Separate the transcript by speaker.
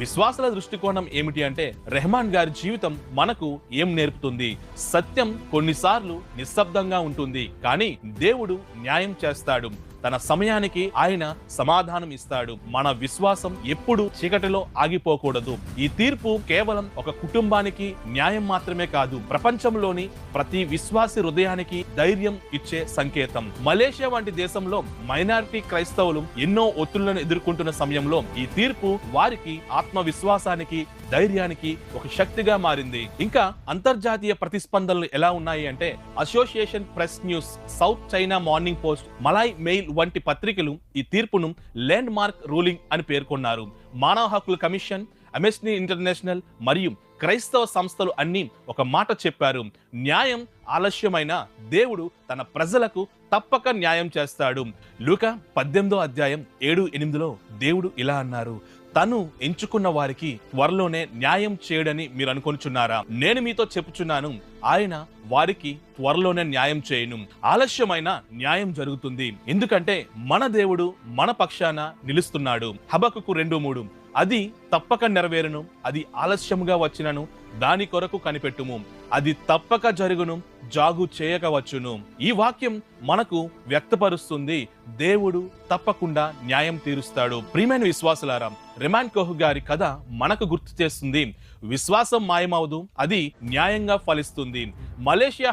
Speaker 1: విశ్వాసాల దృష్టికోణం ఏమిటి అంటే రెహమాన్ గారి జీవితం మనకు ఏం నేర్పుతుంది? సత్యం కొన్నిసార్లు నిశ్శబ్దంగా ఉంటుంది కానీ దేవుడు న్యాయం చేస్తాడు. తన సమయానికి ఆయన సమాధానం ఇస్తాడు. మన విశ్వాసం ఎప్పుడు చీకటిలో ఆగిపోకూడదు. ఈ తీర్పు కేవలం ఒక కుటుంబానికి న్యాయం మాత్రమే కాదు ప్రపంచంలోని ప్రతి విశ్వాసి హృదయానికి ధైర్యం ఇచ్చే సంకేతం. మలేషియా వంటి దేశంలో మైనారిటీ క్రైస్తవులు ఎన్నో ఒత్తిళ్ళను ఎదుర్కొంటున్న సమయంలో ఈ తీర్పు వారికి ఆత్మవిశ్వాసానికి ధైర్యానికి ఒక శక్తిగా మారింది. ఇంకా అంతర్జాతీయ ప్రతిస్పందనలు ఎలా ఉన్నాయి అంటే association press news South China Morning Post Malay Mail వంటి పత్రికలు ఈ తీర్పును ల్యాండ్ మార్క్ రూలింగ్ అని పేర్కొన్నారు. మానవ హక్కుల కమిషన్ అమెస్నీ ఇంటర్నేషనల్ మరియు క్రైస్తవ సంస్థలు అన్ని ఒక మాట చెప్పారు. న్యాయం ఆలస్యమైన దేవుడు తన ప్రజలకు తప్పక న్యాయం చేస్తాడు. లూక పద్దెనిమిదో అధ్యాయం ఏడు ఎనిమిదిలో దేవుడు ఇలా అన్నారు తను ఎంచుకున్న వారికి త్వరలోనే న్యాయం చేయడని మీరు అనుకొనిచున్నారా? నేను మీతో చెప్పుచున్నాను ఆయన వారికి త్వరలోనే న్యాయం చేయను. ఆలస్యమైన న్యాయం జరుగుతుంది. ఎందుకంటే మన దేవుడు మన పక్షాన నిలుస్తున్నాడు. హబకుకు రెండు మూడు అది తప్పక నెరవేరును అది ఆలస్యముగా వచ్చినను దాని కొరకు కనిపెట్టుము. అది తప్పక జరుగును జాగు చేయకవచ్చును. ఈ వాక్యం మనకు వ్యక్తపరుస్తుంది. దేవుడు తప్పకుండా న్యాయం తీరుస్తాడు. ప్రియమైన విశ్వాసులారా రిమాన్ కోహ్ గారి కథ మనకు గుర్తు చేస్తుంది. విశ్వాసం మాయమవదు అది న్యాయంగా ఫలిస్తుంది. మలేషియా